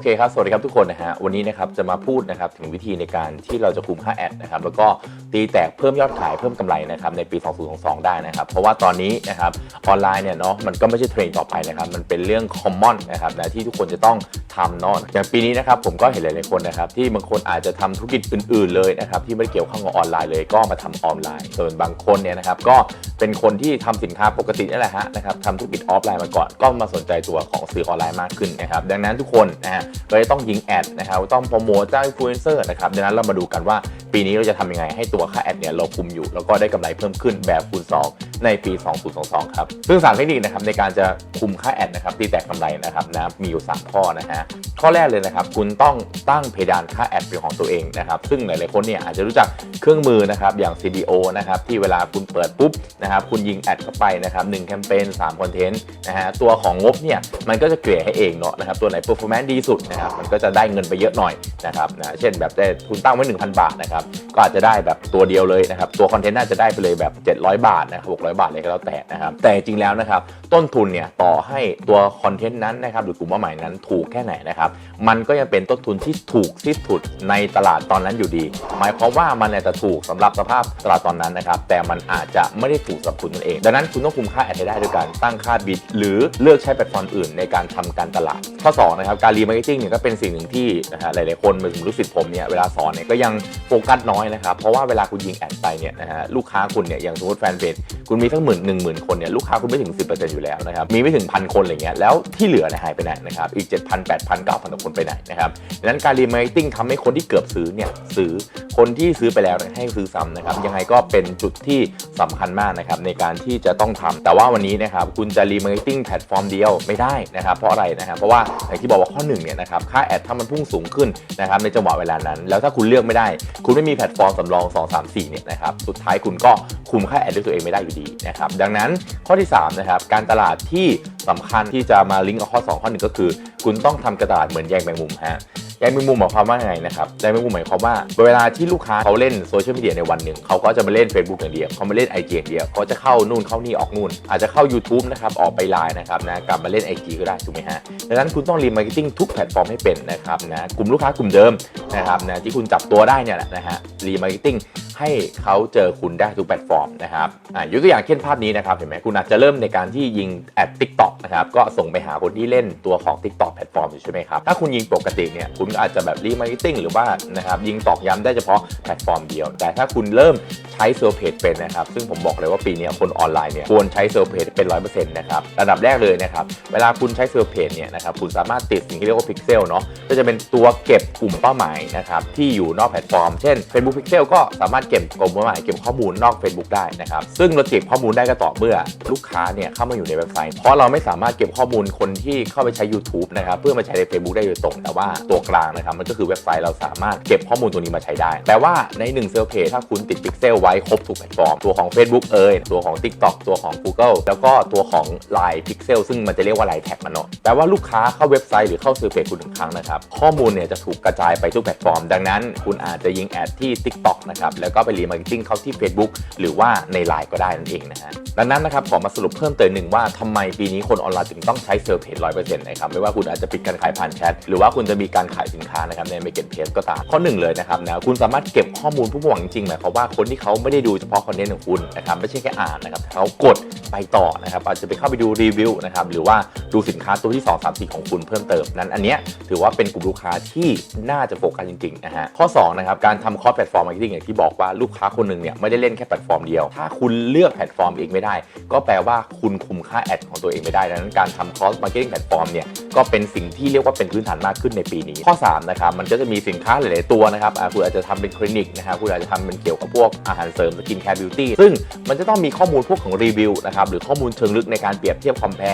อเคครับ สวัสดีครับทุกคนนะฮะ วันนี้นะครับจะมาพูดนะครับถึงวิธีในการที่เราจะคุมค่าแอดนะครับ แล้วก็ตีแตกเพิ่มยอดขายเพิ่มกำไรนะครับในปี 2022 ได้นะครับ เพราะว่าตอนนี้นะครับออนไลน์เนี่ยเนาะมันก็ไม่ใช่เทรนด์ต่อไปนะครับ มันเป็นเรื่องคอมมอนนะครับนะที่ทุกคนจะต้องทำเนาะอย่างปีนี้นะครับผมก็เห็นหลายๆคนนะครับที่บางคนอาจจะทำธุรกิจอื่น ๆเลยนะครับที่ไม่ได้เกี่ยวข้องกับออนไลน์เลยก็มาทำออนไลน์ ส่วนบางคนเนี่ยนะครับก็เป็นคนที่ทำสินค้าปกตินี่แหละฮะนะครับทำธุรกิจออฟไลน์มาก่อนก็มาสนใจตัวของสื่อออนไลน์มากขึ้นนะครับดังนั้นทุกคนนะฮะก็จะต้องยิงแอดนะครับต้องโปรโมทจ้างอินฟลูเอนเซอร์นะครับดังนั้นเรามาดูกันว่าปีนี้เราจะทำยังไงให้ตัวค่าแอดเนี่ยเราคุมอยู่ แล้วก็ได้กำไรเพิ่มขึ้นแบบคูณ 2 ในปี 2022 ครับ ซึ่งสามเทคนิคนะครับในการจะคุมค่าแอดนะครับตีแตกกำไรนะครับนะมีอยู่ 3 ข้อนะฮะข้อแรกเลยนะครับคุณต้องตั้งเพดานค่าแอดเป็นของตัวเองนะครับซึ่งหลายๆคนเนี่ยอาจจะรู้จักเครื่องมือนะครับอย่าง CBO นะครับที่เวลาคุณเปิดปุ๊บนะครับคุณยิงแอดเข้าไปนะครับ1แคมเปญ3คอนเทนต์นะฮะตัวของงบเนี่ยมันก็จะเกลี่ยให้เองเนาะนะครับตัวไหน performance ดีสุดนะครับมันก็จะได้เงินไปเยอะหน่อยนะครับนะเช่นแบบได้คุณตั้งไว้ 1,000 บาทนะครับก็อาจจะได้แบบตัวเดียวเลยนะครับตัวคอนเทนต์น่าจะได้ไปเลยแบบ 700 บาทนะครับ600 บาทเลยก็แล้วแต่นะครับแต่จริงแล้วนะครับต้นทุนเนี่ยต่อให้ตัวคอนเทนต์นั้นนะครับหรือกลุ่มเป้าหมายนั้นถูกแค่ไหนนะครับมันก็ยังเป็นต้นทุนที่ถูกที่สุดในตลาดตอนนั้นอยู่ดี หมายความว่ามันอาจจะถูกสำหรับสภาพตลาดตอนนั้นนะครับแต่มันอาจจะไม่ได้ถูกสำหรับคุณนั่นเอง ดังนั้นคุณต้องคุมค่าแอดให้ได้ด้วยการตั้งค่าบิดหรือเลือกใช้แพลตฟอร์มอื่นในการทำการตลาด ข้อ2นะครับการรีมาร์เก็ตติ้งเนี่ยก็เป็นสิ่งหนึ่งที่นะฮะหลายๆคนเป็นลูกศิษย์ผมเนี่ยเวลาสอนเนี่ยก็ยังโฟกัสน้อยนะครับ เพราะว่าเวลาคุณยิงแอดไปเนี่ยนะฮะลูกค้าคุณเนี่ยอย่างสมมติแฟนเพจ คุณมีทั้งหมื่นหนึ่งหมื่นคนเนี่ยลูกค้าคุณไม่ถึง 10%อยู่แล้วนะครับมีไม่ถึงพันคนอะไรเงี้ยแล้วที่เหลือเนี่ยหายไปไหนนะครับอีก 7,000 8,000 9,000คนไปไหนนะครับดังนั้นการรีมาร์เก็ตติ้งทำให้คนที่เกือบซื้อเนี่ยซื้อคนที่ซื้อไปแล้วให้ซื้อซ้ำนะครับยังไงก็เป็นจุดที่สำคัญมากนะครับในการที่จะต้องทำแต่ว่าวันนี้นะครับคุณจะรีมาร์เก็ตติ้งแพลตฟอร์มเดียวไม่ได้นะครับเพราะอะไรนะครับเพราะว่าอย่างที่บอกว่าข้อหนึ่งเนี่ยนะครับค่าแอดถ้ามันพุ่งสูงขึ้นนะครับในจังหวะเวลานั้น แล้วถ้าคุณเลือกไม่ได้ คุณไม่มีแพลตฟอร์มสำรอง 2 3 4เนี่ยนะครับสุดท้ายคุณก็คุมค่าแอดด้วยตัวเองไม่ได้อยู่ดีนะครับ ดังนั้นข้อที่3นะครับการตลาดที่สำคัญที่จะมาลิงก์กับข้อ 2 ข้อหนึ่งก็คือ คุณต้องทำการตลาดเหมือนแยงแมงมุมฮะ แยงแมงมุมหมายความว่าไงนะครับแยงแมงมุมหมายความว่าเวลาที่ลูกค้าเขาเล่นโซเชียลมีเดียในวันหนึ่งเขาก็จะมาเล่น Facebook อย่างเดียวเขามาเล่น IG อย่างเดียวเขาจะเข้านู่นเข้านี่ออกนู่น อาจจะเข้า YouTube นะครับออกไปไลน์นะครับนะกลับมาเล่น IG ก็ได้ถูกไหมฮะดังนั้นคุณต้องรีมาร์เก็ตติ้งทุกแพลตฟอร์มให้เป็นนะครับนะกลุ่มลูกค้ากลุ่มเดิมนะครับนะที่คุณจับตัวได้เนี่ยแหละนะฮะรีมาร์เก็ตติ้งให้เขาเจอคุณได้ทุกแพลตฟอร์มนะครับอ่ายกตัวอย่างเช่นภาพนี้นะครับเห็นไหมคุณอาจจะเริ่มในการที่ยิงแอด TikTok นะครับก็ส่งไปหาคนที่เล่นตัวของ TikTok แพลตฟอร์มอยู่ใช่ไหมครับถ้าคุณยิงปกติเนี่ยคุณก็อาจจะแบบรีมาร์เก็ตติ้งหรือว่านะครับยิงตอกย้ำได้เฉพาะแพลตฟอร์มเดียว แต่ถ้าคุณเริ่มใช้เซลล์เพจเป็นนะครับ ซึ่งผมบอกเลยว่าปีนี้คนออนไลน์เนี่ยควรใช้เซลล์เพจเป็น100%นะครับระดับแรกเลยนะครับเวลาคุณใช้เซลล์เพจเนี่ยนะครับคุณสามารถติดสิ่งที่เรียกว่าพิกเซลเนาะก็จะเป็นตัวเก็บกลุ่มเป้าหมายนะครับที่อยู่นอกแพลตฟอร์ม เช่น Facebook Pixel ก็สามารถเก็บกลุ่มเป้าหมายเก็บข้อมูลนอก Facebook ได้นะครับซึ่งเราเก็บข้อมูลได้ก็ต่อเมื่อลูกค้าเนี่ยเข้ามาอยู่ในเว็บไซต์เพราะเราไม่สามารถเก็บข้อมูลคนที่เข้าไปใช้ YouTube นะครับเพื่อมาใช้ใน Facebook ได้โดยตรงแต่ว่าตัวกลาางๆนะครับมันก็คือเว็บไซต์เราสามารถเก็บข้อมูลตัวนี้มาใช้ได้ แต่ว่าใน1เซลล์เพจถ้าคุณติด Pixel ไว้ครบทุกแพลตฟอร์ม ตัวของ Facebook เอ่ยตัวของ TikTok ตัวของ Google แล้วก็ตัวของ Line Pixel ซึ่งมันจะเรียกว่า Line Tag มันเนาะแต่ว่าลูกค้าเข้าเว็บไซต์หรือเข้าเซลล์เพจคุณหนึ่งครั้งนะครับข้อมูลเนี่ยจะถูกกระจายไปทุกแพลตฟอร์ม ดังนั้น คุณอาจจะยิงแอดที่ TikTok นะครับแล้วก็ไปรีมาร์เก็ตติ้งเข้าที่ Facebook หรือว่าใน Line ก็ได้นั่นเองนะฮะดังนั้นนะครับขอมาสรุปเพิ่มเติมหนึ่งว่าทำไมปีนี้คนออนไลน์ถึงต้องใช้เซลล์เพจร้อยเปอร์เซ็นต์นะครับไม่ว่าคุณอาจจะปิดการขายผ่านแชทหรือว่าคุณจะมีการขายสินค้านะครับใน Market Place ก็ตาม ข้อหนึ่งเลยนะครับนะคุณสามารถเก็บข้อมูลผู้หวังจริงๆหมายความว่าคนที่เขาไม่ได้ดูเฉพาะคอนเทนต์ของคุณนะครับไม่ใช่แค่อ่านนะครับเขากดไปต่อนะครับอาจจะไปเข้าไปดูรีวิวนะครับหรือว่าดูสินค้าตัวที่ 2 3 4 ของคุณเพิ่มเติมนั้นอันเนี้ยถือว่าเป็นกลุ่มลูกค้าที่น่าจะโฟกัสจริงๆนะฮะข้อ2นะครับการทำคอร์สแพลตฟอร์มมาร์เก็ตติ้งอย่างที่บอกว่าลูกค้าคนหนึ่งเนี่ยไม่ได้เล่นแค่แพลตฟอร์มเดียว ถ้าคุณเลือกแพลตฟอร์มเองไม่ได้ ก็แปลว่าคุณคุมค่าแอดของตัวเองไม่ได้ดังนั้นการทำคอร์สมาร์เก็ตติ้งแพลตฟอร์มเนี่ยก็เป็นสิ่งที่เรียกว่าเป็นพื้นฐานมากขึ้นในปีนี้ข้อ3นะครับมันก็จะมีสินค้าหลาย ๆ ตัวนะครับคุณอาจจะทำเป็นคลินิกนะครับคุณอาจจะทำเป็นเกี่ยวกับพวกอาหารเสริมสกินแคร์บิวตี้ซึ่งมันจะต้องมีข้อมูลพวกของรีวิวนะครับหรือข้อมูลเชิงลึกในการเปรียบเทียบคอมเพล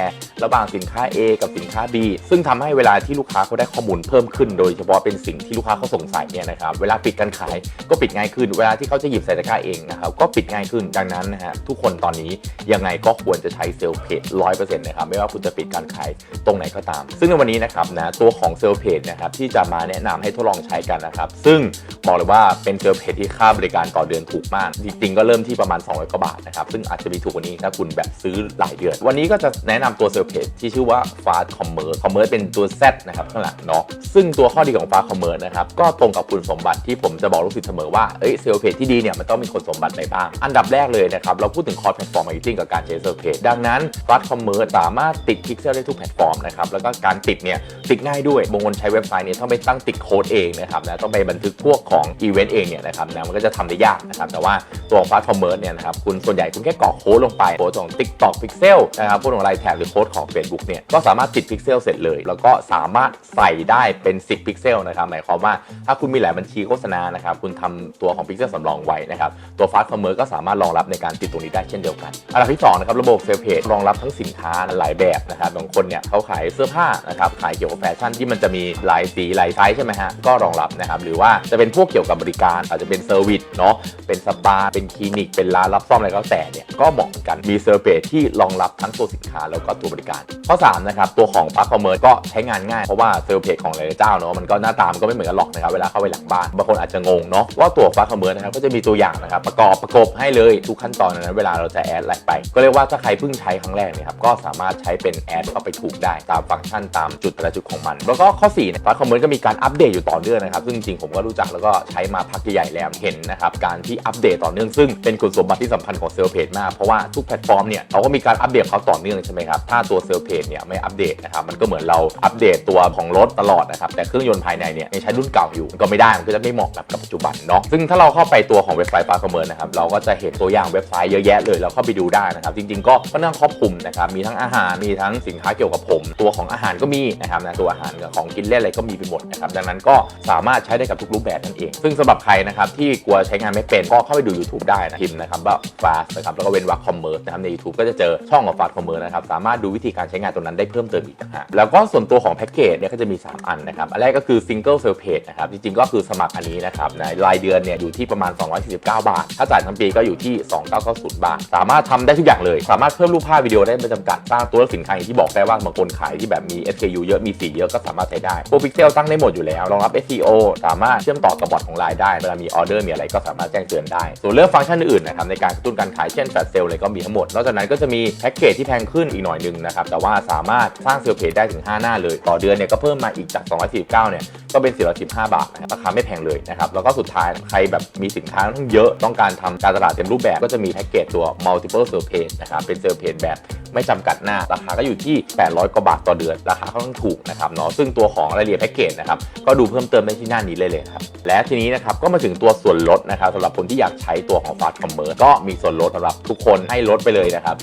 ระหว่างสินค้า A กับสินค้า B ซึ่งทำให้เวลาที่ลูกค้าเขาได้ข้อมูลเพิ่มขึ้น โดยเฉพาะเป็นสิ่งที่ลูกค้าเขาสงสัยเนี่ยนะครับเวลาปิดการขายก็ปิดง่ายขึ้น เวลาที่เขาจะหยิบใส่ตะกร้าเองนะครับก็ปิดง่ายขึ้นดังนั้นนะฮะทุกคนตอนนี้ยังไงก็ควรจะใช้เซลล์เพจร้อยเปอร์เซ็นต์นะครับไม่ว่าคุณจะปิดการขายตรงไหนก็ตาม ซึ่งในวันนี้นะครับนะตัวของเซลล์เพจนะครับที่จะมาแนะนำให้ทดลองใช้กันนะครับ ซึ่งบอกเลยว่าเป็นเซลล์เพจที่ค่าบริการต่อเดือนถูกมาก จริงๆก็เริ่มที่ประมาณ 200กว่าบาทนะครับ ซึ่งอาจจะมีถูกกว่านี้ถ้าคุณแบบซื้อหลายเดือน วันนี้ก็จะแนะนำตัวเซลล์เพจที่ชื่อว่า Fast Commerce Commerce เป็นตัว Z นะครับข้างหลังเนาะซึ่งตัวข้อดีของ Fast Commerce นะครับก็ตรงกับคุณสมบัติที่ผมจะบอกลูกศิษย์เสมอว่าเอ้ยเซลล์เพจที่ดีเนี่ยมันต้องมีคุณสมบัติอะไรบ้างอันดับแรกเลยนะครับเราพูดถึงคอร์แพลตฟอร์มมาร์เก็ตติ้งกับการใช้เซลล์เพจดังนั้น Fast Commerce สามารถติดพิกเซลได้ทุกแพลตฟอร์มนะครับแล้วก็การติดเนี่ยติดง่ายด้วยบางคนใช้เว็บไซต์เนี่ยต้องไปตั้งติดโค้ดเองนะครับนะต้องไปบันทึกพวกของอีเวนต์เองเนี่ยนะครับนะมันก็จะทำได้ยากนะครับแต่ว่าตัวของ Fast Commerce เนี่ยนะครับคุณส่วนใหญ่คุณแค่กรอกโค้ดลงไปโค้ดของ TikTok Pixel นะครับพวกของไลน์แท็หรือโค้ดของ Facebook เนี่ยก็สามารถติดพิกเซลเสร็จเลย แล้วก็สามารถใส่ได้เป็น 10พิกเซลนะครับหมายความว่าถ้าคุณมีหลายบัญชีโฆษณานะครับคุณทำตัวของพิกเซลสำรองไว้นะครับตัว Fast Commerce ก็สามารถรองรับในการติดตรงนี้ได้เช่นเดียวกันอันดับที่2นะครับระบบเซลเพจรองรับทั้งสินค้าหลายแบบนะครับบางคนเนี่ยเขาขายเสื้อผ้านะครับขายเกี่ยวกับแฟชั่นที่มันจะมีหลายสีหลายไซส์ใช่ไหมฮะ ก็รองรับนะครับ หรือว่าจะเป็นพวกเกี่ยวกับบริการ อาจจะเป็นเซอร์วิสเนาะ เป็นสปา เป็นคลินิก เป็นร้านรับซ่อมอะไรก็แต่เนี่ย ก็เหมาะกัน มีเซอร์เพจที่รองรับทั้งตัวสินค้าแล้วก็ตัวบริการ ข้อ3นะครับ ตัวของ Fast Commerce ก็ใช้งานง่าย เพราะว่าเซลเพจของหลายเจ้าเนาะ มันก็หน้าตามันก็ไม่เหมือนกันหรอกนะครับ เวลาเข้าไปหลังบ้าน บางคนอาจจะงงเนาะว่าตัว Fast Commerce นะครับ ก็จะมีตัวอย่างนะครับ ประกอบประกบให้เลยทุกขั้นตอนนั้นเวลาเราจะแอดอะไรไป ก็เรียกว่าถ้าใครเพิ่งใช้ครั้งแรกเนี่ยครับ ก็สามารถใช้เป็นแอดเข้าไปถูกได้ตามฟังก์ชันตามจุดแต่ละจุดของมัน แล้วก็ข้อ4เนี่ย Fast Commerce ก็มีการอัปเดตอยู่ต่อเนื่องนะครับ ซึ่งจริงผมก็รู้จักแล้วก็ใช้มาพักใหญ่แล้วเห็นนะครับการที่อัปเดตต่อเนื่องซึ่งเป็นคุณสมบัติที่สำคัญของเซลล์เพจมากเพราะว่าทุกแพลตฟอร์มเนี่ยเขาก็มีการอัปเดตเขาต่อเนื่องใช่ไหมครับถ้าตัวเซลล์เพจเนี่ยไม่อัปเดตนะครับมันก็เหมือนเราอัปเดตตัวของรถตลอดนะครับแต่เครื่องยนต์ภายในเนี่ยยังใช้รุ่นเก่าอยู่มันก็ไม่ได้มันก็จะไม่เหมาะกับปัจจุบันเนาะซึ่งถ้าเราเข้าไปตัวของเว็บไซต์ Fast Commerce นะครับเราก็จะเห็นตัวอย่างเว็บไซต์เยอะแยะเลยเราเข้าไปดูได้นะครับจริงๆก็ค่อนข้างครอบคลุมนะครับมีทั้งอาหารมีทั้งสินค้าเกี่ยวกับผม ตัวของอาหารก็มีนะครับนะตัวอาหารกับของกินเล่นอะไรก็มีไปหมดนะครับดังนั้นก็สามารถใช้ได้กับทุกรูปแบบนั่นเอง ซึ่งสำหรับใครนะครับที่กลัวใช้งานไม่เป็นก็เข้าไปดู YouTube ได้นะพิมพ์นะครับว่า fast นะครับแล้วก็เว้นวรรค commerce นะครับใน YouTube ก็จะเจอช่องของ fast commerce นะครับสามารถดูวิธีการใช้งานตรงนั้นได้เพิ่มเติมอีกนะฮะแล้วก็ส่วนตัวของแพ็กเกจเนี่ยก็จะมี 3 อันนะครับอันแรกก็คือ single sale page นะครับจริงๆก็คือสมัครอันนี้นะครับในรายเดือนเนี่ยอยู่ที่ประมาณ 249 บาท ถ้าจ่ายทั้งปีก็อยู่ที่ 2990 บาท สามารถทำได้ทุกอย่างเลย สามารถเพิ่มรูปภาพวิดีโอได้ไม่จำกัดสร้างตัวสินค้าอย่างที่บอกได้ว่าบางคนขายที่แบบมี SKU เยอะมีสีเยอะก็สามารถใช้ได้พวกพิกเซลตั้งได้หมดอยู่แล้ว รองรับ SEO สามารถเชื่อมต่อกับบอทของไลน์ได้ เวลามีออเดอร์มีอะไรก็สามารถแจ้งเตือนได้ ส่วนเรื่องฟังก์ชันอื่นๆนะครับในการกระตุ้นการขายเช่นแฟลชเซลอะไรก็มีทั้งหมด นอกจากนั้นก็จะมีแพ็กเกจที่แพงขึ้นอีกหน่อยหนึงนะครับ แต่ว่าสามารถสร้างเซลล์เพจได้ถึง 5 หน้าเลย ต่อเดือนเนี่ยก็เพิ่มมาอีกจาก 249 เนี่ย ก็เป็น 415 บาทนะครับ ราคาไม่แพงเลยนะครับ แล้วก็สุดท้ายใครแบบมีสินค้าค่อนข้งเยอะ ต้องการทำการตลาดเต็มรูปแบบ ก็จะมีแพ็กเกจตัว multiple sale page นะครับ เป็นเซลล์เพจแบบ ไม่จำกัดหน้า ราคาก็อยู่ที่ 800 กว่าบาทต่อเดือน ราคาค่อนข้างถูกนะครับเนาะซึ่งตัวของรายละเอียดแพ็กเกจนะครับก็ดูเพิ่มเติมได้ที่หน้านี้เลยเลยครับและทีนี้นะครับก็มาถึงตัวส่วนลดนะครับสำหรับคนที่อยากใช้ตัวของ Fast Commerce ก็มีส่วนลดสำหรับทุกคนให้ลดไปเลยนะครับ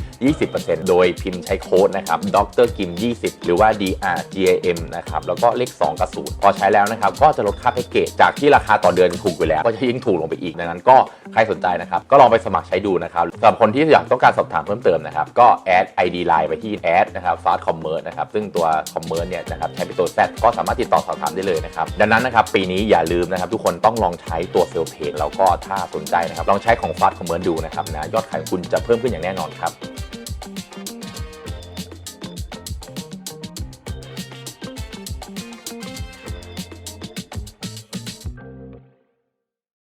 20%โดยพิมพ์ใช้โค้ดนะครับดรกิม 20 หรือว่า DRGAM นะครับแล้วก็เลข 2กับ0พอใช้แล้วนะครับก็จะลดค่าแพ็กเกจจากที่ราคาต่อเดือนถูกอยู่แล้ว ก็จะยิ่งถูกลงไปอีกดังนั้น ก็ใครสนใจนะครับก็ลองไปสมัครใช้ดูนะครับสำหรับคนที่อยากต้องการสอบถามเพิ่มเติมนะครับก็แอด ID Line ไปที่แอดนะครับ Fast Commerce นะครับ ซึ่งตัว Commerce เนี่ยนะครับใช้เป็นตัว Z ก็สามารถติดต่อสอบถามได้เลยนะครับ ดังนั้นนะครับ ปีนี้อย่าลืมนะครับ ทุกคนต้องลองใช้ตัวเซลเพจแล้วก็ถ้าสนใจนะครับ ลองใช้ของ Fast Commerce ดูนะครับนะยอดขายของคุณจะเพิ่มขึ้นอย่างแน่นอนครับ